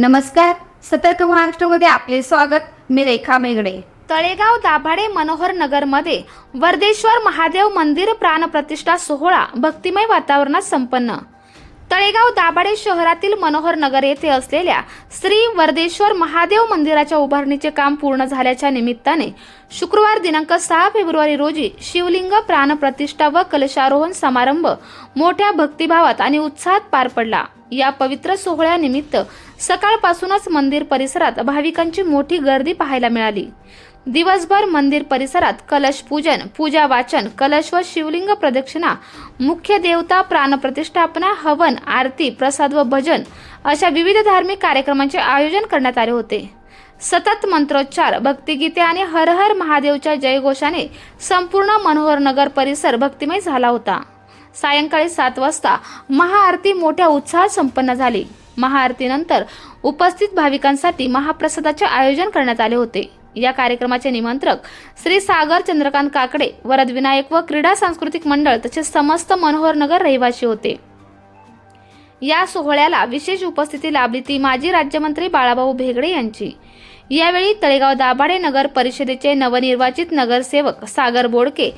नमस्कार. सतर्क महाराष्ट्रामध्ये आपले स्वागत. मी रेखा मेगडे तळेगाव दाभाडे मनोहर नगरमध्ये वर्देश्वर महादेव मंदिर प्राणप्रतिष्ठा सोहळा भक्तिमय वातावरणात संपन्न. तळेगाव दाभाडे शहरातील मनोहर नगर येथे असलेल्या श्री वर्देश्वर महादेव मंदिराच्या उभारणीचे काम पूर्ण झाल्याच्या निमित्ताने शुक्रवार दिनांक सहा फेब्रुवारी रोजी शिवलिंग प्राणप्रतिष्ठा व कलशारोहण समारंभ मोठ्या भक्तिभावात आणि उत्साहात पार पडला. या पवित्र सोहळ्यानिमित्त सकाळपासूनच मंदिर परिसरात भाविकांची मोठी गर्दी पाहायला मिळाली. दिवसभर मंदिर परिसरात कलश पूजन पूजा वाचन कलश व शिवलिंग प्रदक्षिणा मुख्य देवता प्राणप्रतिष्ठापना हवन आरती प्रसाद व भजन अशा विविध धार्मिक कार्यक्रमांचे आयोजन करण्यात आले होते. सतत मंत्रोच्चार भक्तिगीते आणि हर हर महादेवच्या जयघोषाने संपूर्ण मनोहर नगर परिसर भक्तिमय झाला होता. सायंकाळी सात वाजता महाआरती मोठ्या उत्साहात संपन्न झाली. महाआरतीनंतर उपस्थित भाविकांसाठी महाप्रसादाचे आयोजन करण्यात आले होते. या कार्यक्रमाचे निमंत्रक श्री सागर चंद्रकांत काकडे वरद विनायक व क्रीडा सांस्कृतिक मंडळ तसेच समस्त मनोहर नगर रहिवासी होते. या सोहळ्याला विशेष उपस्थिती लाभली ती माजी राज्यमंत्री बाळाभाऊ भेगडे यांची. यावेळी तळेगाव दाभाडे नगर परिषदेचे नवनिर्वाचित नगरसेवक सागर बोडके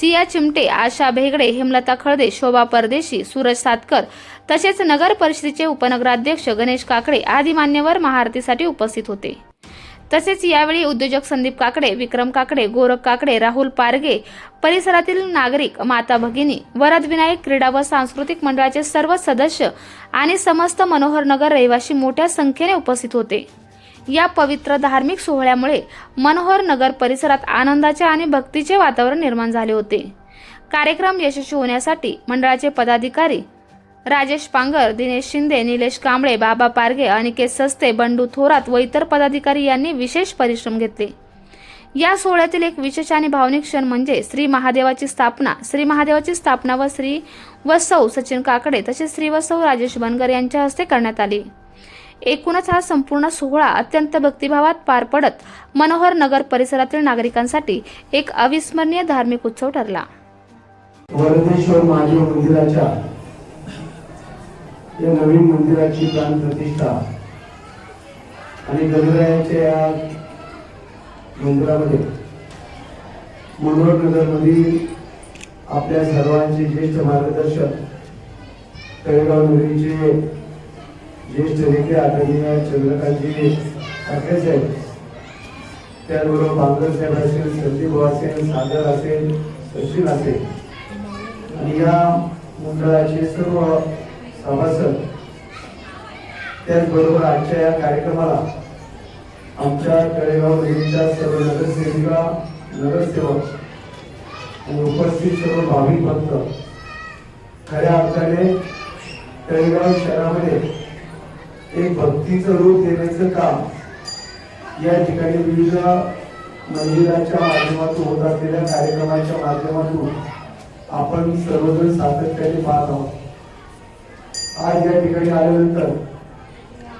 सिया चिमटे आशा भेगडे हेमलता खळदे शोभा परदेशी सूरज सातकर तसेच नगर परिषदेचे उपनगराध्यक्ष गणेश काकडे आदी मान्यवर महाआरतीसाठी उपस्थित होते. तसेच यावेळी उद्योजक संदीप काकडे विक्रम काकडे गोरख काकडे राहुल पारगे परिसरातील नागरिक माता भगिनी वरद विनायक क्रीडा व सांस्कृतिक मंडळाचे सर्व सदस्य आणि समस्त मनोहर नगर रहिवासी मोठ्या संख्येने उपस्थित होते. या पवित्र धार्मिक सोहळ्यामुळे मनोहर नगर परिसरात आनंदाचे आणि भक्तीचे वातावरण निर्माण झाले होते. कार्यक्रम यशस्वी होण्यासाठी मंडळाचे पदाधिकारी राजेश पांगर दिनेश शिंदे निलेश कांबळे बाबा पारगे अनिकेत सस्ते बंडू थोरात व इतर पदाधिकारी यांनी विशेष परिश्रम घेतले. या सोहळ्यातील एक विशेष आणि भावनिक क्षण म्हणजे श्री महादेवाची स्थापना. श्री महादेवाची स्थापना व श्री व सौ सचिन काकडे तसेच श्री व सौ राजेश बनगर यांच्या हस्ते करण्यात आली. एकूणच हा संपूर्ण सोहळा अत्यंत भक्तिभावात पार पडत मनोहर नगर परिसरातील नागरिकांसाठी एक अविस्मरणीय धार्मिक उत्सव ठरला. वरदेश्वर महादेव मंदिराच्या या नवीन मंदिराची प्राण प्रतिष्ठा आणि गणरायाच्या या मंदिरामध्ये मनोहर नगरमधील आपल्या सर्वांचे ज्येष्ठ मार्गदर्शक तळेगाव नगरीचे ज्येष्ठ नेते आदरणीय चंद्रकांतजी ठाकरे साहेब. त्याचबरोबर बांगर साहेब असेल संदीप असेल सागर असेल सचिन असेल. आणि या मंडळाचे सर्व सभासद त्याचबरोबर आजच्या या कार्यक्रमाला आमच्या तळेगाव नगरीच्या सर्व नगरसेविका नगरसेवक आणि उपस्थित सर्व भाविक भक्त खऱ्या अर्थाने तळेगाव शहरामध्ये एक भक्तीचं रूप देण्याचं काम या ठिकाणी विविध मंदिराच्या माध्यमातून होत असलेल्या कार्यक्रमाच्या माध्यमातून आपण सर्वजण सातत्याने पाहत आहोत. आज या ठिकाणी आल्यानंतर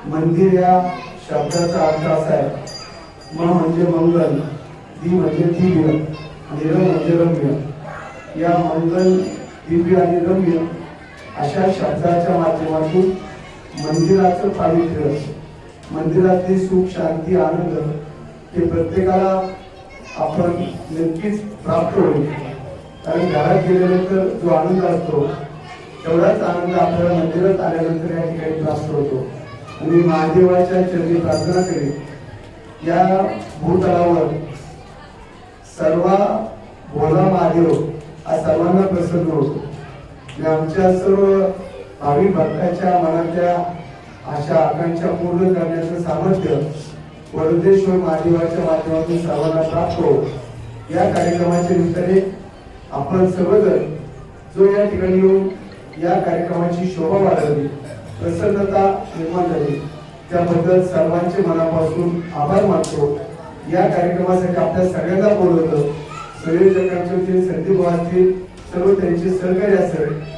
मंदिर या शब्दाचा अर्थ असा आहे म म्हणजे मंगल दी म्हणजे दिव्य निर म्हणजे रम्य. या मंगल दिव्य आणि रम्य अशा शब्दाच्या माध्यमातून मंदिराचं पावित्र्य मंदिरातली सुख शांती आनंद हे प्रत्येकाला आपण नक्कीच प्राप्त होईल. कारण घरात गेल्यानंतर जो आनंद असतो तेवढाच आनंद आपल्याला मंदिरात आल्यानंतर या ठिकाणी प्राप्त होतो. आणि महादेवाच्या चरणी प्रार्थना करीत या भूतळावर सर्व भोला महादेव हा सर्वांना प्रसन्न होतो. आमच्या सर्व भावी भक्ताच्या मनातल्या अशा आकांक्षा पूर्ण करण्याचं सामर्थ्य वरुदेश्वर महादेवाच्या माध्यमातून सर्वांना प्राप्त हो या कार्यक्रमाच्या निमित्ताने आपण सर्वजण जो या ठिकाणी येऊन या कार्यक्रमाची शोभा वाढवली प्रसन्नता निर्माण झाली त्याबद्दल सर्वांचे मनापासून आभार मानतो. या कार्यक्रमासाठी आपल्या सगळ्यांना बोलवलं. संयोजकांचे संदीप असतील सर्व त्यांचे सहकार्य असेल.